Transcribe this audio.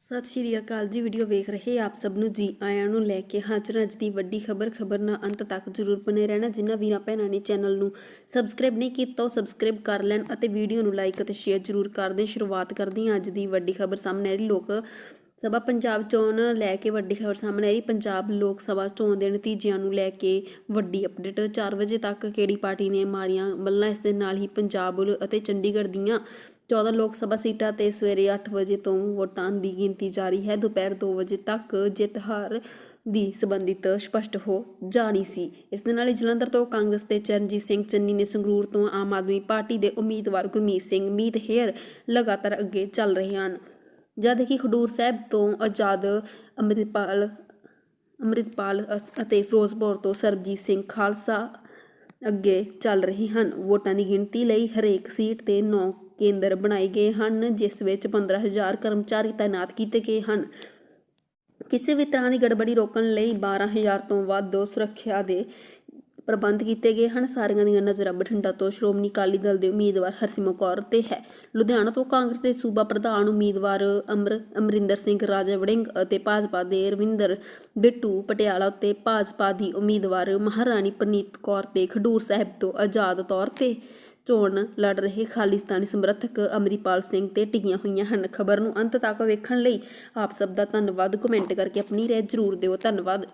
ਸਤਿ ਸ਼੍ਰੀ ਅਕਾਲ ਜੀ, ਵੀਡੀਓ ਵੇਖ ਰਹੇ ਆਪ ਸਭ ਨੂੰ ਜੀ ਆਇਆਂ ਨੂੰ ਲੈ ਕੇ ਹਾਜ਼ਰ ਅੱਜ ਦੀ ਵੱਡੀ ਖਬਰ ਖਬਰ ਨਾਲ ਅੰਤ ਤੱਕ ਜ਼ਰੂਰ ਬਨੇ ਰਹਿਣਾ। ਜਿਨ੍ਹਾਂ ਵੀਰਾਂ ਭੈਣਾਂ ਨੇ ਚੈਨਲ ਨੂੰ ਸਬਸਕ੍ਰਾਈਬ ਨਹੀਂ ਕੀਤਾ, ਉਹ ਸਬਸਕ੍ਰਾਈਬ ਕਰ ਲੈਣ ਅਤੇ ਵੀਡੀਓ ਨੂੰ ਲਾਈਕ ਅਤੇ ਸ਼ੇਅਰ ਜ਼ਰੂਰ ਕਰ ਦੇਣ। ਸ਼ੁਰੂਆਤ ਕਰਦੇ ਹਾਂ ਅੱਜ ਦੀ ਵੱਡੀ ਖਬਰ ਸਾਹਮਣੇ ਆ ਰਹੀ। ਲੋਕ ਸਭਾ ਪੰਜਾਬ ਚੋਣ ਲੈ ਕੇ ਵੱਡੀ ਖਬਰ ਸਾਹਮਣੇ ਆਈ। ਪੰਜਾਬ ਲੋਕ ਸਭਾ ਚੋਣ ਦੇ ਨਤੀਜਿਆਂ ਨੂੰ ਲੈ ਕੇ ਵੱਡੀ ਅਪਡੇਟ 4 ਵਜੇ ਤੱਕ ਕਿਹੜੀ ਪਾਰਟੀ ਨੇ ਮਾਰੀਆਂ ਮੱਲਾਂ? ਇਸ ਦੇ ਨਾਲ ਹੀ ਪੰਜਾਬ ਅਤੇ ਚੰਡੀਗੜ੍ਹ ਦੀਆਂ 14 ਲੋਕ ਸਭਾ ਸੀਟਾਂ ਤੇ ਸਵੇਰੇ 8 ਵਜੇ ਤੋਂ ਵੋਟਾਂ ਦੀ ਗਿਣਤੀ ਜਾਰੀ ਹੈ। ਦੁਪਹਿਰ 2 ਵਜੇ ਤੱਕ ਜਿੱਤ ਹਾਰ ਦੀ ਸੰਬੰਧਿਤ ਸਪਸ਼ਟ ਹੋ ਜਾਣੀ ਸੀ। ਇਸ ਦੇ ਨਾਲ ਹੀ ਜਲੰਧਰ ਤੋਂ ਕਾਂਗਰਸ ਦੇ ਚਰਨਜੀਤ ਸਿੰਘ ਚੰਨੀ ਨੇ ਸੰਗਰੂਰ ਤੋਂ ਆਮ ਆਦਮੀ ਪਾਰਟੀ ਦੇ ਉਮੀਦਵਾਰ ਗੁਰਮੀਤ ਸਿੰਘ, ਮੀਤ ਹੇਅਰ ਲਗਾਤਾਰ ਅੱਗੇ ਚੱਲ ਰਹੇ ਹਨ। ਜਦ ਕਿ ਖਡੂਰ ਸਾਹਿਬ ਤੋਂ ਆਜ਼ਾਦ ਅੰਮ੍ਰਿਤਪਾਲ ਅੰਮ੍ਰਿਤਪਾਲ ਅਸ- ਅਤੇ ਫਿਰੋਜ਼ਪੁਰ ਤੋਂ ਸਰਬਜੀਤ ਸਿੰਘ ਖਾਲਸਾ ਅੱਗੇ ਚੱਲ ਰਹੇ ਹਨ। ਵੋਟਾਂ ਦੀ ਗਿਣਤੀ ਲਈ ਹਰੇਕ ਸੀਟ ਤੇ 9 ਕੇਂਦਰ ਬਣਾਏ ਗਏ ਹਨ, ਜਿਸ ਵਿੱਚ 15000 ਕਰਮਚਾਰੀ ਤਾਇਨਾਤ ਕੀਤੇ ਗਏ ਹਨ। ਕਿਸੇ ਵੀ ਤਰ੍ਹਾਂ ਦੀ ਗੜਬੜੀ ਰੋਕਣ ਲਈ 12000 ਤੋਂ ਵੱਧ ਸੁਰੱਖਿਆ ਦੇ ਪ੍ਰਬੰਧ ਕੀਤੇ ਗਏ ਹਨ। ਸਾਰੀਆਂ ਦੀਆਂ ਨਜ਼ਰਾਂ ਬਠਿੰਡਾ ਤੋਂ ਸ਼੍ਰੋਮਣੀ ਅਕਾਲੀ ਦਲ ਦੇ ਉਮੀਦਵਾਰ ਹਰਸਿਮਰਤ ਕੌਰ ਤੇ ਹੈ। ਲੁਧਿਆਣਾ ਤੋਂ ਕਾਂਗਰਸ ਦੇ ਸੂਬਾ ਪ੍ਰਧਾਨ ਉਮੀਦਵਾਰ ਅਮਰ, ਅਮਰਿੰਦਰ ਸਿੰਘ, ਰਾਜਾ ਵੜਿੰਗ ਅਤੇ ਭਾਜਪਾ ਦੇ ਰਵਿੰਦਰ ਬਿੱਟੂ ਪਟਿਆਲਾ ਤੇ ਭਾਜਪਾ ਦੀ ਉਮੀਦਵਾਰ ਮਹਾਰਾਣੀ ਪ੍ਰਨੀਤ ਕੌਰ ਤੇ ਖਡੂਰ ਸਾਹਿਬ ਤੋਂ ਆਜ਼ਾਦ ਤੌਰ ਤੇ ਚੋਣ ਲੜ ਰਹੇ ਖਾਲਿਸਤਾਨੀ ਸਮਰਥਕ ਅਮਰੀਪਾਲ ਸਿੰਘ ਤੇ ਟਿਕੀਆਂ ਹੋਈਆਂ ਹਨ। ਖਬਰ ਨੂੰ ਅੰਤ ਤੱਕ ਵੇਖਣ ਲਈ ਆਪ ਸਭ ਦਾ ਧੰਨਵਾਦ। ਕਮੈਂਟ ਕਰਕੇ ਆਪਣੀ ਰਾਏ ਜ਼ਰੂਰ ਦਿਓ। ਧੰਨਵਾਦ।